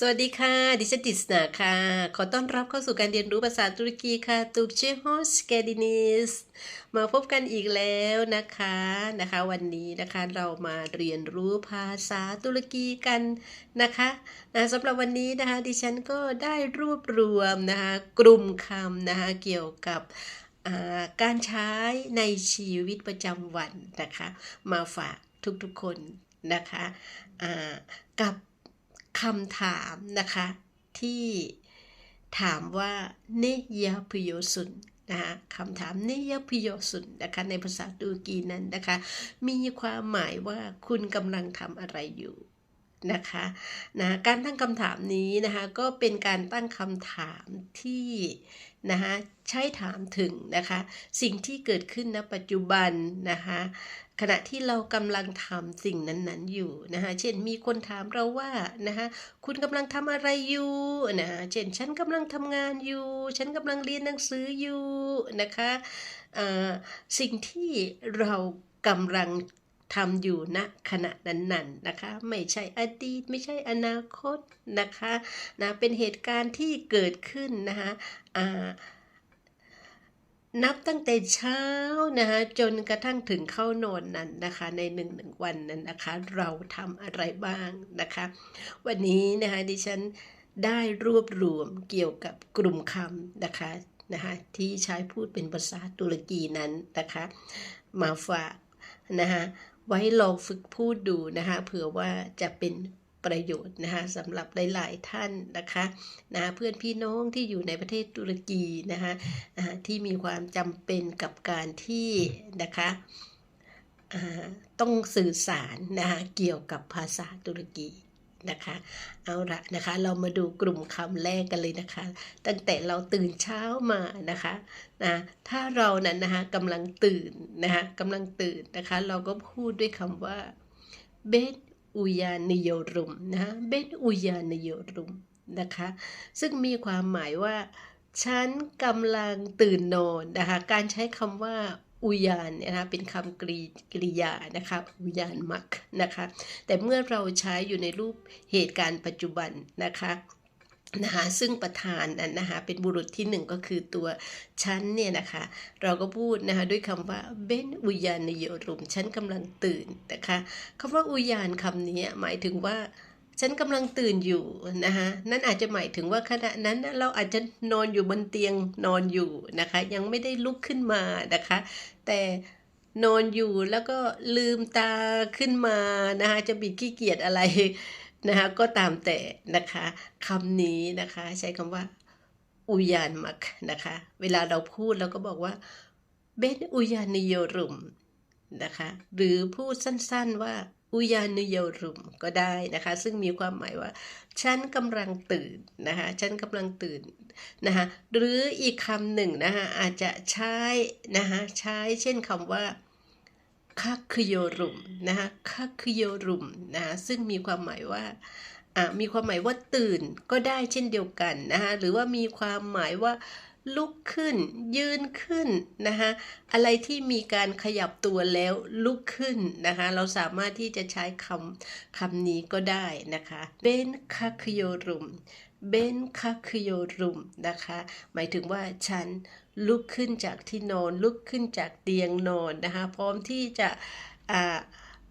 สวัสดีค่ะ ดิฉันติสนาค่ะ ขอต้อนรับเข้าสู่การเรียนรู้ภาษาตุรกีค่ะตุกเชฮอสแกดินิสมาพบกันอีกแล้วนะคะนะคะ วันนี้นะคะเรามาเรียนรู้ภาษาตุรกีกันนะคะนะสำหรับวันนี้นะคะดิฉันก็ได้รวบรวมนะคะกลุ่มคำนะคะเกี่ยวกับการใช้ในชีวิตประจำวันนะคะ มาฝากทุกๆคนนะคะกับ คำถามนะคะ ที่ถามว่าเนยาพยสุนนะคะคำถามเนยพโยสุนนะคะในภาษาตุรกีนั้นนะคะ มีความหมายว่าคุณกำลังทำอะไรอยู่ นะคะนะการตั้งคำถามนี้นะคะก็เป็นการตั้งคำถามที่นะคะใช้ถามถึงนะคะสิ่งที่เกิดขึ้นณปัจจุบันนะคะขณะที่เรากำลังทำสิ่งนั้นๆอยู่นะคะเช่นมีคนถามเราว่านะคะคุณกำลังทำอะไรอยู่นะคะเช่นฉันกำลังทำงานอยู่ ฉันกำลังเรียนหนังสืออยู่นะคะสิ่งที่เรากำลัง ทำอยู่ณขณะนั้นๆนะคะ ไม่ใช่อดีตไม่ใช่อนาคตนะคะนะเป็นเหตุการณ์ที่เกิดขึ้นนะคะนับตั้งแต่เช้านะคะจนกระทั่งถึงเข้านอนนั้นนะคะ ในหนึ่งหนึ่งวันนั้นนะคะ เราทำอะไรบ้างนะคะ วันนี้นะคะดิฉันได้รวบรวมเกี่ยวกับกลุ่มคำนะคะนะคะที่ใช้พูดเป็นภาษาตุรกีนั้นนะคะ มาฝากนะคะ ไว้ลองฝึกพูดดูนะคะเผื่อว่าจะเป็นประโยชน์นะคะสำหรับหลาย ๆ ท่านนะคะนะเพื่อนพี่น้องที่อยู่ในประเทศตุรกีนะคะที่มีความจำเป็นกับการที่นะคะต้องสื่อสารนะคะเกี่ยวกับภาษาตุรกี นะคะ เอาละนะคะ เรามาดูกลุ่มคำแรกกันเลยนะคะ ตั้งแต่เราตื่นเช้ามานะคะนะถ้าเรานั้นนะคะกำลังตื่นนะคะกำลังตื่นนะคะ เราก็พูดด้วยคำว่าเบนอุยานิโยรุมนะเบนอุยานิโยรุมนะคะ ซึ่งมีความหมายว่าฉันกำลังตื่นนอนนะคะ การใช้คำว่า อุยานเนี่ยนะคะเป็นคำกริกริยานะคะอุยานมักนะคะแต่เมื่อเราใช้อยู่ในรูปเหตุการณ์ปัจจุบันนะคะนะคะซึ่งประธานนั้นนะคะเป็นบุรุษที่หนึ่งก็คือตัวฉันเนี่ยนะคะเราก็พูดนะคะด้วยคำว่าเบนอุยานโยรุมฉันกำลังตื่นนะคะคำว่าอุยานคำนี้หมายถึงว่า ฉันกำลังตื่นอยู่นะคะนั่นอาจจะหมายถึงว่าขณะนั้นเราอาจจะนอนอยู่บนเตียงนอนอยู่นะคะ ยังไม่ได้ลุกขึ้นมานะคะ แต่นอนอยู่แล้วก็ลืมตาขึ้นมานะคะจะบิดขี้เกียจอะไรนะคะก็ตามแต่นะคะคำนี้นะคะใช้คำว่าอุยานมักนะคะ เวลาเราพูดเราก็บอกว่าเบนอุยานิโยรุมนะคะ หรือพูดสั้นๆว่า อุยานิโยรุมก็ได้นะคะ ซึ่งมีความหมายว่า ฉันกำลังตื่นนะคะ ฉันกำลังตื่นนะคะ หรืออีกคำหนึ่งนะคะอาจจะใช้นะคะใช้เช่นคำว่าคักคโยรุมนะคะคักคโยรุมนะคะซึ่งมีความหมายว่ามีความหมายว่าตื่นก็ได้เช่นเดียวกันนะคะหรือว่ามีความหมายว่า ลุกขึ้น ยืนขึ้นนะคะอะไรที่มีการขยับตัวแล้วลุกขึ้นนะคะเราสามารถที่จะใช้คำคำนี้ก็ได้นะคะเบนคักโยรุมเบนคักโยรุมนะคะหมายถึงว่าฉันลุกขึ้นจากที่นอน ลุกขึ้นจากเตียงนอนนะคะพร้อมที่จะ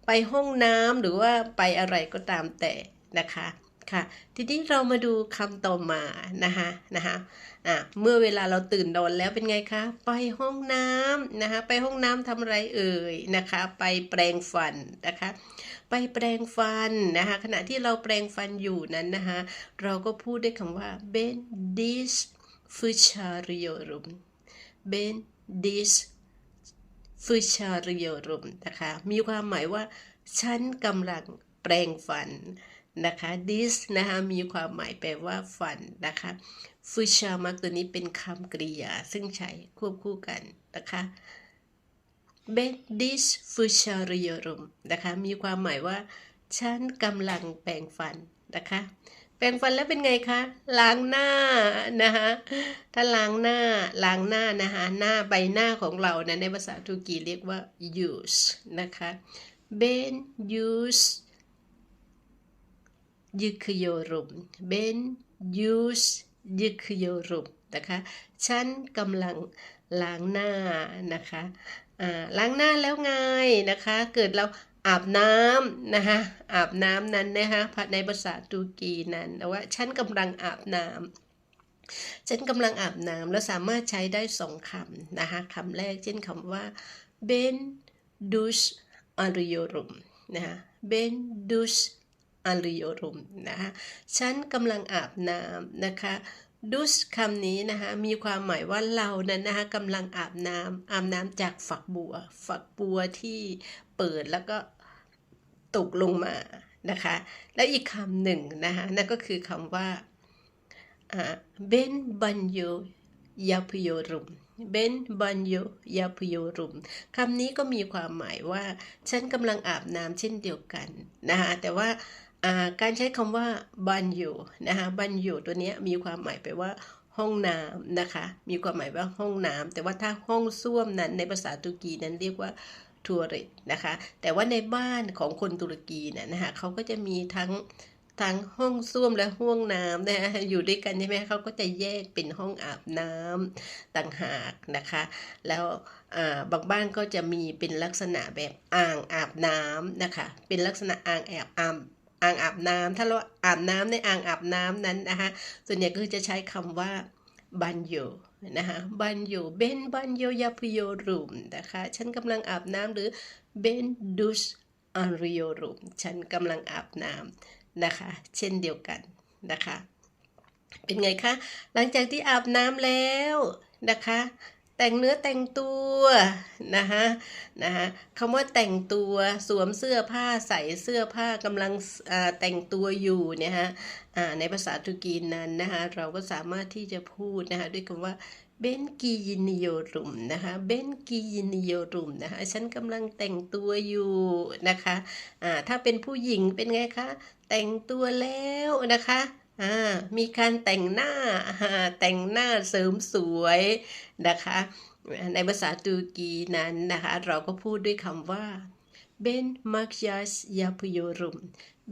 ไปห้องน้ำหรือว่าไปอะไรก็ตามแต่นะคะ ค่ะ ทีนี้เรามาดูคำต่อมานะคะนะคะอะเมื่อเวลาเราตื่นนอนแล้วเป็นไงคะ ไปห้องน้ำนะคะ ไปห้องน้ำทำอะไรเอ่ยนะคะ ไปแปรงฟันนะคะ ไปแปรงฟันนะคะ ขณะที่เราแปรงฟันอยู่นั้นนะคะ เราก็พูดด้วยคำว่า ben dis fıçarıyorum ben dis fıçarıyorum นะคะ มีความหมายว่า ฉันกำลังแปรงฟัน นะคะ this นะคะมีความหมายแปลว่าฟันนะคะฟูชามักตัวนี้เป็นคำกริยา ซึ่งใช้ควบคู่กันนะคะ b e this f u s h a r i y o r u m นะคะมีความหมายว่า ฉันกำลังแปรงฟันนะคะแปรงฟันแล้วเป็นไงคะ ล้างหน้านะคะถ้าล้างหน้าล้างหน้านะคะหน้าใบหน้าของเรานะในภาษาตุรกีเรียกว่า use นะคะ ben use yıkıyorum ben yüz yıkıyorum นะคะฉันกำลังล้างหน้านะคะอ่าล้างหน้าแล้วไงนะคะ เกิดเราอาบน้ำนะคะอาบน้ำนั้นนะคะในภาษาตุรกีนั้นว่าฉันกำลังอาบน้ำฉันกำลังอาบน้ำแล้วสามารถใช้ได้สองคำนะคะคำแรกเช่นคำว่า ben duş arıyorum นะคะ ben duş arıyorum นะคะฉันกำลังอาบน้ำนะคะดุชคำนี้นะคะมีความหมายว่าเรานั้นนะคะกำลังอาบน้ำอาบน้ำจากฝักบัว ฝักบัวที่เปิดแล้วก็ตกลงมานะคะแล้วอีกคำหนึ่งนะคะนั่นก็คือคำว่าเบนบันโยยาพโยรุมเบนบันโยยาพโยรุมคำนี้ก็มีความหมายว่า ฉันกำลังอาบน้ำเช่นเดียวกันนะคะแต่ว่า การใช้คำว่าบันอยู่นะคะบันอยู่ตัวนี้มีความหมายไปว่าห้องน้ำนะคะ มีความหมายว่าห้องน้ำแต่ว่าถ้าห้องส้วมนั้นในภาษาตุรกีนั้นเรียกว่าทัวริตนะคะ แต่ว่าในบ้านของคนตุรกีเนี่ยนะคะเขาก็จะมีทั้งทั้งห้องส้วมและห้องน้ำนะฮะอยู่ด้วยกันใช่ไหมเขาก็จะแยกเป็นห้องอาบน้ำต่างหากนะคะ แล้วบางบ้านก็จะมีเป็นลักษณะแบบอ่างอาบน้ำนะคะ เป็นลักษณะอ่างแอบอาบ อ่างอาบน้ำถ้าเราอาบน้ำในอ่างอาบน้ำนั้นนะคะส่วนใหญ่ก็จะใช้คำว่าบันโยนะคะบันโยเบนบันโยยาพโยรุมนะคะฉันกำลังอาบน้ำหรือเบนดุชอันริโยรุมฉันกำลังอาบน้ำนะคะ เช่นเดียวกันนะคะ เป็นไงคะ หลังจากที่อาบน้ำแล้วนะคะ แต่งเนื้อแต่งตัวนะคะนะคะคำว่าแต่งตัวสวมเสื้อผ้าใส่เสื้อผ้ากำลังแต่งตัวอยู่เนี่ยฮะในภาษาตุรกีนั้นนะคะเราก็สามารถที่จะพูดนะคะด้วยคำว่าเบนกียินิโยรุมนะคะเบนกียินิโยรุมนะคะฉันกำลังแต่งตัวอยู่นะคะะถ้าเป็นผู้หญิงเป็นไงคะ แต่งตัวแล้วนะคะ มีการแต่งหน้าแต่งหน้าเสริมสวยนะคะ ในภาษาตุรกีนั้นนะคะ เราก็พูดด้วยคำว่า ben makyaj yapıyorum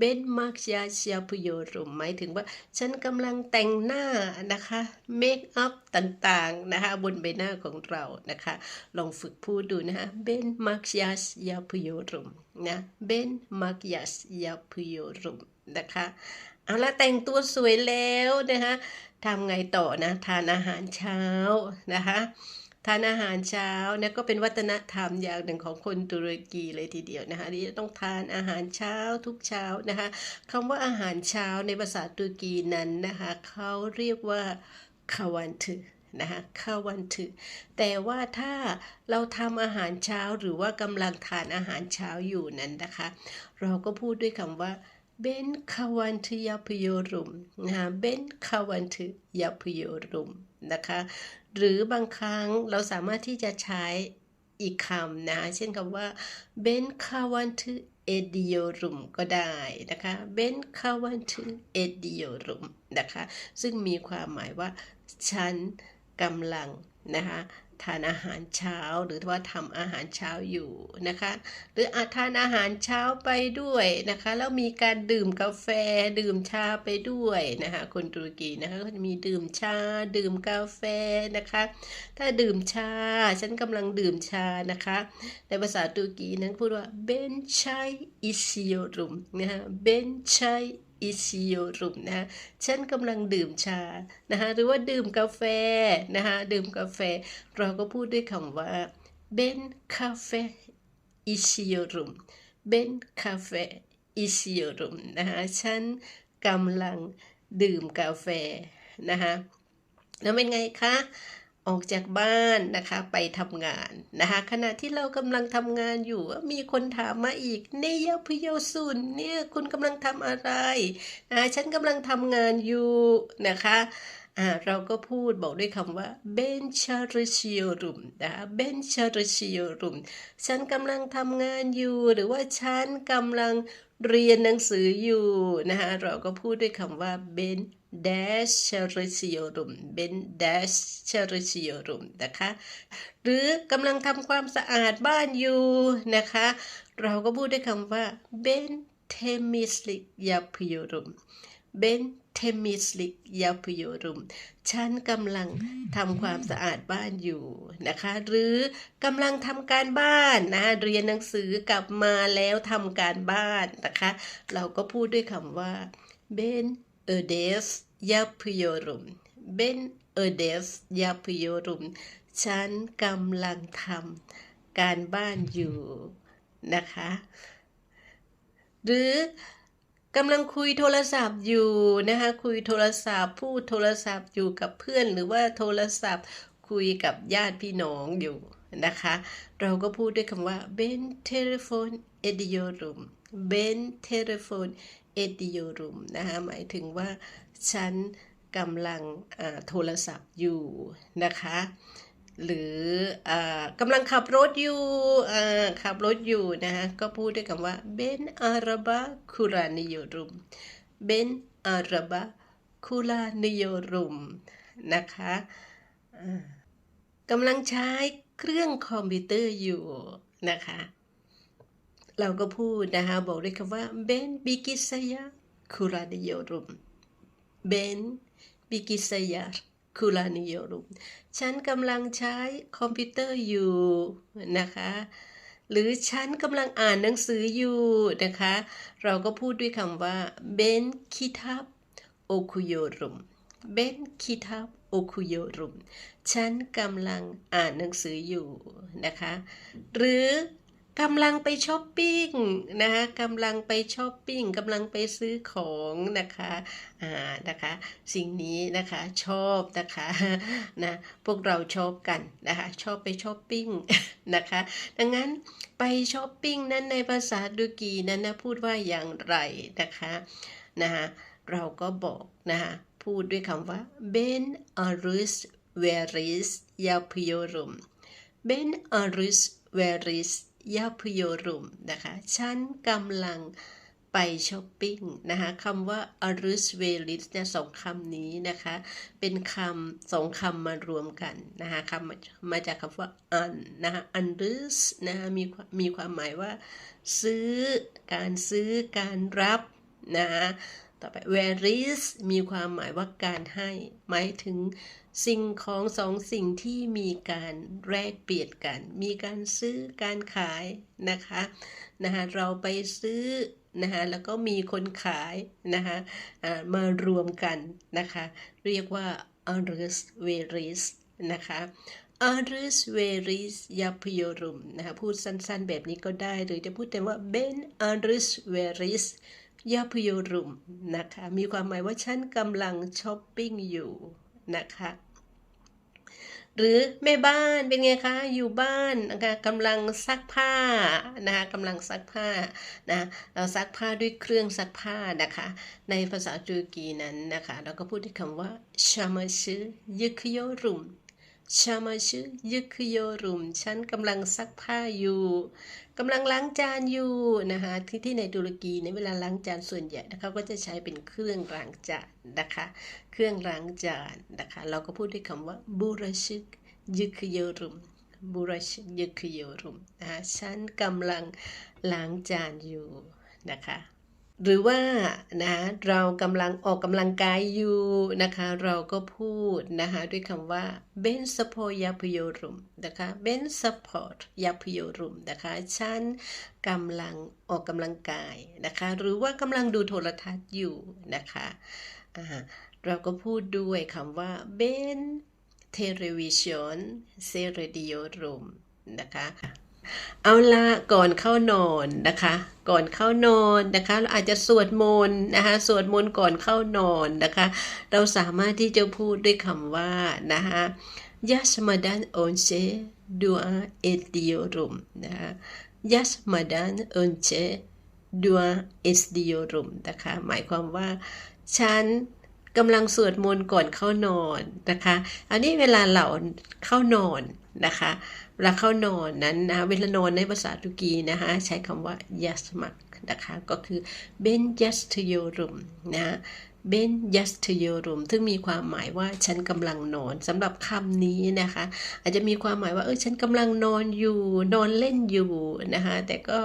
ben makyaj yapıyorum หมายถึงว่าฉันกำลังแต่งหน้านะคะเมคอัพต่างๆนะคะบนใบหน้าของเรานะคะ ลองฝึกพูดดูนะคะ ben makyaj yapıyorum นะ ben makyaj yapıyorum นะคะ เอาละแต่งตัวสวยแล้วนะคะทำไงต่อนะทานอาหารเช้านะคะทานอาหารเช้านี่ยก็เป็นวัฒนธรรมอย่างหนึ่งของคนตุรกีเลยทีเดียวนะคะที่จะต้องทานอาหารเช้าทุกเช้านะคะคำว่าอาหารเช้าในภาษาตุรกีนั้นนะคะเขาเรียกว่าคาวันถือนะคะข้าววันถือแต่ว่าถ้าเราทำอาหารเช้าหรือว่ากำลังทานอาหารเช้าอยู่นั้นนะคะ เราก็พูดด้วยคำว่า Ben kahvaltı yapıyorum นะคะ Ben kahvaltı yapıyorum นะคะ หรือบางครั้งเราสามารถที่จะใช้อีกคำนะ เช่นคำว่า Ben kahvaltı ediyorum ก็ได้นะคะ Ben kahvaltı ediyorum นะคะ ซึ่งมีความหมายว่า ฉันกำลังนะคะ ทานอาหารเช้าหรือว่าทำอาหารเช้าอยู่นะคะ หรืออาจทานอาหารเช้าไปด้วยนะคะแล้วมีการดื่มกาแฟดื่มชาไปด้วยนะคะคนตุรกีนะคะก็จะมีดื่มชาดื่มกาแฟนะคะ ถ้าดื่มชาฉันกำลังดื่มชานะคะ ในภาษาตุรกีนั้นพูดว่าเบนชัยอิซิโยรุมนะคะเบนชัย อิชิโยรุมนะฉันกำลังดื่มชานะคะหรือว่าดื่มกาแฟนะคะดื่มกาแฟ เราก็พูดด้วยคำว่าเบนคาเฟอิชิโยรุมเบนคาเฟอิชิโยรุมนะคะฉันกำลังดื่มกาแฟนะคะแล้วเป็นไงคะ ออกจากบ้านนะคะไปทำงานนะคะขณะที่เรากำลังทำงานอยู่มีคนถามมาอีกเนยพโยสุนเนี่ยคุณกำลังทำอะไรนะฉันกำลังทำงานอยู่นะคะอ่าเราก็พูดบอกด้วยคำว่าเบนชาริชิโอรุมนะคะเบนชาริชิโอรุมฉันกำลังทำงานอยู่หรือว่าฉันกำลังเรียนหนังสืออยู่นะคะเราก็พูดด้วยคำว่าเบน dash çalışıyorum ben dash çalışıyorum นะคะ หรือกำลังทำความสะอาดบ้านอยู่นะคะ เราก็พูดด้วยคำว่า ben temizlik yapıyorum ben temizlik yapıyorum ฉันกำลังทำความสะอาดบ้านอยู่นะคะ หรือกำลังทำการบ้านนะ เรียนหนังสือกลับมาแล้วทำการบ้านนะคะ เราก็พูดด้วยคำว่า ben ödev yapıyorum ben ödev yapıyorum ฉันกำลังทำการบ้านอยู่นะคะ หรือกำลังคุยโทรศัพท์อยู่นะคะคุยโทรศัพท์ พูดโทรศัพท์อยู่กับเพื่อนหรือว่าโทรศัพท์คุยกับญาติพี่น้องอยู่นะคะ เราก็พูดด้วยคำว่า ben telefon ediyorum ben telefon ediyorum นะคะหมายถึงว่าฉันกำลังโทรศัพท์อยู่นะคะ หรืออกำลังขับรถอยู่ขับรถอยู่นะคะก็พูดด้วยคำว่า ben araba kullanıyorum ben araba kullanıyorum นะคะกำลังใช้เครื่องคอมพิวเตอร์อยู่นะคะ เราก็พูดนะคะบอกด้วยคำว่า ben bilgisayar kullanıyorum ben bilgisayar kullanıyorum ฉันกำลังใช้คอมพิวเตอร์อยู่นะคะหรือฉันกำลังอ่านหนังสืออยู่นะคะ เราก็พูดด้วยคำว่า ben kitap okuyorum ben kitap okuyorum ฉันกำลังอ่านหนังสืออยู่นะคะ หรือ กำลังไปช้อปปิ้งนะคะกำลังไปช้อปปิ้งกำลังไปซื้อของนะคะอ่านะคะ สิ่งนี้นะคะชอบนะคะนะพวกเราชอบกันนะคะชอบไปช้อปปิ้งนะคะดังนั้นไปช้อปปิ้งนั้นในภาษาตุรกีนั้นนะพูดว่าอย่างไรนะคะนะคะเราก็บอกนะคะพูดด้วยคำว่า ben arus veris yapıyorum ben arus veris ยัพโยรุมนะคะ ฉันกำลังไปช้อปปิ้งนะคะคำว่า arus veris เนี่ยสองคำนี้นะคะ เป็นคำสองคำมารวมกันนะคะคำมามาจากคำว่า an นะคะ arus นะคะมีมมีความหมายว่า ซื้อ การซื้อการรับนะคะต่อไป veris มีความหมายว่าการให้ หมายถึง สิ่งของสองสิ่งที่มีการแลกเปลี่ยนกัน มีการซื้อการขายนะคะนะคะเราไปซื้อนะคะแล้วก็มีคนขายนะคะอ่ามารวมกันนะคะเรียกว่า arus veris นะคะ arus veris yapıyorum นะคะพูดสั้นๆแบบนี้ก็ได้ หรือจะพูดแต่ว่า ben arus veris yapıyorum นะคะมีความหมายว่าฉันกำลังช้อปปิ้งอยู่นะคะ หรือแม่บ้านเป็นไงคะ อยู่บ้านนะคะกำลังซักผ้านะคะกำลังซักผ้านะเราซักผ้าด้วยเครื่องซักผ้านะคะ ในภาษาตุรกีนั้นนะคะ เราก็พูดด้วยคำว่า çamaşır yıkıyorum çamaşır yıkıyorum ฉันกำลังซักผ้าอยู่ กำลังล้างจานอยู่นะคะที่ที่ในตุรกีในเวลาล้างจานส่วนใหญ่นะคะก็จะใช้เป็นเครื่องล้างจานนะคะ เครื่องล้างจานนะคะ เราก็พูดด้วยคำว่า bulaşık yıkıyorum bulaşık yıkıyorum นะคะฉันกำลังล้างจานอยู่นะคะ หรือว่านะเรากำลังออกกำลังกายอยู่นะคะ เราก็พูดนะคะด้วยคำว่า ben spor yapıyorum นะคะ ben support yapıyorum นะคะฉันกำลังออกกำลังกายนะคะ หรือว่ากำลังดูโทรทัศน์อยู่นะคะเราก็พูดด้วยคำว่า ben television seyrediyorum นะคะ เอาละก่อนเข้านอนนะคะ ก่อนเข้านอนนะคะ เราอาจจะสวดมนต์นะคะสวดมนต์ก่อนเข้านอนนะคะ เราสามารถที่จะพูดด้วยคำว่านะคะ Yatmadan önce dua ediyorum นะคะ Yatmadan önce dua ediyorum นะคะ หมายความว่าฉันกำลังสวดมนต์ก่อนเข้านอนนะคะ อันนี้เวลาเราเข้านอน นะคะเวลาเข้านอนนั้นนะเวลานอนในภาษาตุรกีนะคะใช้คำว่า yasmak นะคะก็คือ ben yastuyorum นะเบนยัสทโยรุมซึ่งมีความหมายว่าฉันกำลังนอนสำหรับคำนี้นะคะ อาจจะมีความหมายว่าเออฉันกำลังนอนอยู่นอนเล่นอยู่นะคะแต่ก็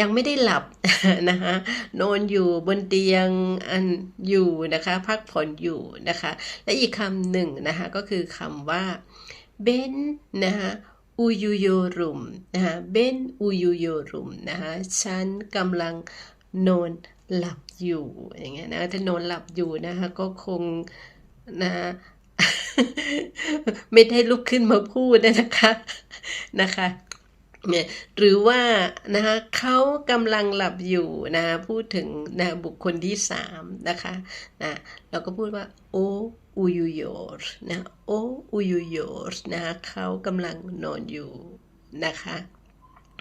ยังไม่ได้หลับนะคะนอนอยู่บนเตียงอันอยู่นะคะพักผ่อนอยู่นะคะและอีกคำหนึ่งนะคะก็คือคำว่า เบนนะคะอูยูโยรุมนะคะเบนอูยูโยรุมนะคะฉันกำลังนอนหลับอยู่อย่างเงี้ยนะถ้านอนหลับอยู่นะคะก็คงนะไม่ได้ลุกขึ้นมาพูดนะคะนะคะเนี่ยหรือว่านะคะเขากำลังหลับอยู่นะพูดถึงนะบุคคลที่สามนะคะนะเราก็พูดว่า โอ อูยูโยร์นะ โออูยูโยร์นะคะเขากำลังนอนอยู่นะคะ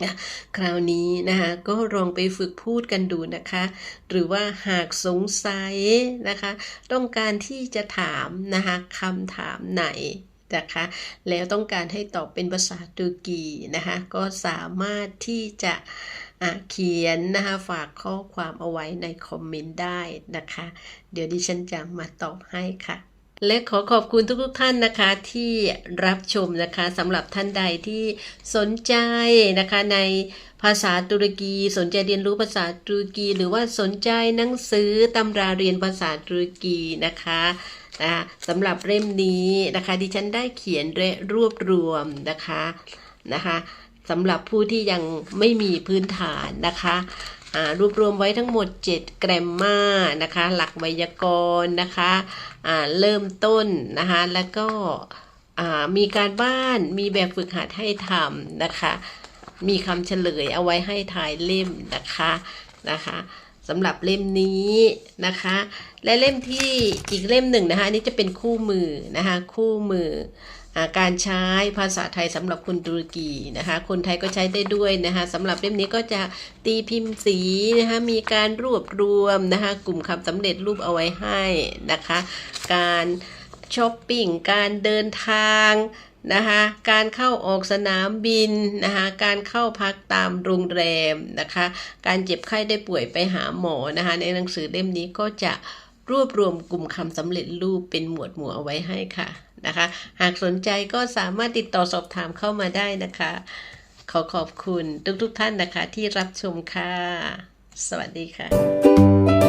นะคราวนี้นะคะก็ลองไปฝึกพูดกันดูนะคะ หรือว่าหากสงสัยนะคะ ต้องการที่จะถามนะคะคำถามไหนนะคะแล้วต้องการให้ตอบเป็นภาษาตุรกีนะคะก็สามารถที่จะเขียนนะคะฝากข้อความเอาไว้ในคอมเมนต์ได้นะคะ เดี๋ยวดิฉันจะมาตอบให้ค่ะ และขอขอบคุณทุกๆท่านนะคะที่รับชมนะคะสำหรับท่านใดที่สนใจนะคะในภาษาตุรกีสนใจเรียนรู้ภาษาตุรกี หรือว่าสนใจหนังสือตำราเรียนภาษาตุรกีนะคะนะสำหรับเล่มนี้นะคะดิฉันได้เขียนและรวบรวมนะคะนะคะสำหรับผู้ที่ยังไม่มีพื้นฐานนะคะ รวบรวมไว้ทั้งหมด 7 แกรมมานะคะ หลักไวยากรณ์นะคะเริ่มต้นนะคะ แล้วก็มีการบ้านมีแบบฝึกหัดให้ทำนะคะ มีคำเฉลยเอาไว้ให้ถ่ายเล่มนะคะนะคะสำหรับเล่มนี้นะคะ และเล่มที่อีกเล่มหนึ่งนะคะ อันนี้จะเป็นคู่มือนะคะ คู่มือ การใช้ภาษาไทยสำหรับคนตุรกีนะคะ คนไทยก็ใช้ได้ด้วยนะคะสำหรับเล่มนี้ก็จะตีพิมพ์สีนะคะมีการรวบรวมนะคะกลุ่มคำสำเร็จรูปเอาไว้ให้นะคะ การช้อปปิ้งการเดินทางนะคะการเข้าออกสนามบินนะคะการเข้าพักตามโรงแรมนะคะ การเจ็บไข้ได้ป่วยไปหาหมอนะคะในหนังสือเล่มนี้ก็จะ รวบรวมกลุ่มคำสำเร็จรูปเป็นหมวดหมู่เอาไว้ให้ค่ะนะคะ หากสนใจก็สามารถติดต่อสอบถามเข้ามาได้นะคะ ขอขอบคุณทุกๆทท่านนะคะที่รับชมค่ะ สวัสดีค่ะ